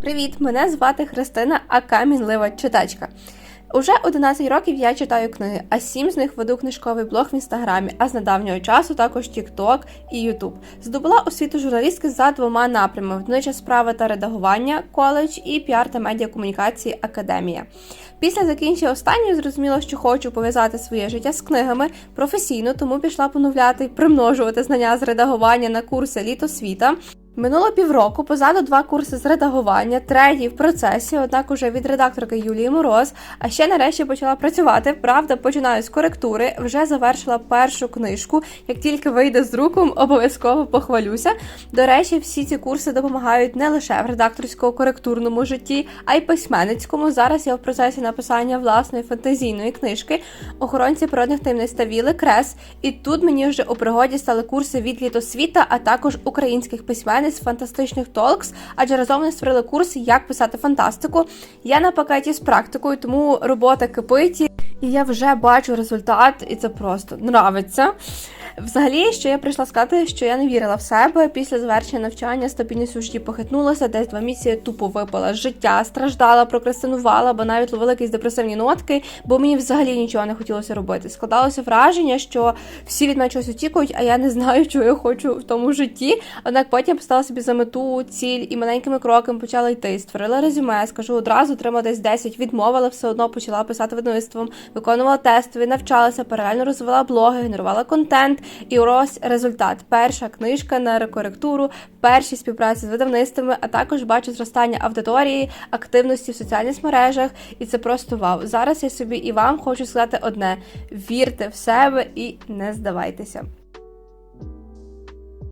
Привіт! Мене звати Христина, а мінлива читачка. Уже 11 років я читаю книги, а 7 з них веду книжковий блог в інстаграмі, а з недавнього часу також TikTok і YouTube. Здобула освіту журналістки за двома напрямами: вднича справи та редагування, коледж і піар та медіакомунікації академія. Після закінчення останньої зрозуміла, що хочу пов'язати своє життя з книгами професійно, тому пішла поновляти примножувати знання з редагування на курси літо світа. Минуло півроку, позаду два курси з редагування, третій в процесі, однак уже від редакторки Юлії Мороз. А ще нарешті почала працювати. Правда, починаю з коректури. Вже завершила першу книжку. Як тільки вийде з друком, обов'язково похвалюся. До речі, всі ці курси допомагають не лише в редакторсько-коректурному житті, а й письменницькому. Зараз я в процесі написання власної фантазійної книжки охоронці природних таємниць та віли Крес. І тут мені вже у пригоді стали курси від літосвіта, а також українських письменниць з фантастичних толкс, адже разом не створили курс як писати фантастику. Я на пакеті з практикою, тому робота кипить. І я вже бачу результат, і це просто нравиться. Взагалі, що я прийшла сказати, що я не вірила в себе після завершення навчання, стабільність у житті похитнулася, десь два місяці тупо випала життя, страждала, прокрастинувала, бо навіть ловила якісь депресивні нотки, бо мені взагалі нічого не хотілося робити. Складалося враження, що всі від мене щось очікують, а я не знаю, чого я хочу в тому житті. Однак потім поставила собі за мету ціль і маленькими кроками почала йти. Створила резюме, скажу одразу, отримала десь 10, відмовила, все одно почала писати видавництвом, виконувала тестові, навчалася, паралельно розвивала блоги, генерувала контент. І ось результат. Перша книжка на рекоректуру, перші співпраці з видавництвами, а також бачу зростання аудиторії, активності в соціальних мережах, і це просто вау. Зараз я собі і вам хочу сказати одне: вірте в себе і не здавайтеся.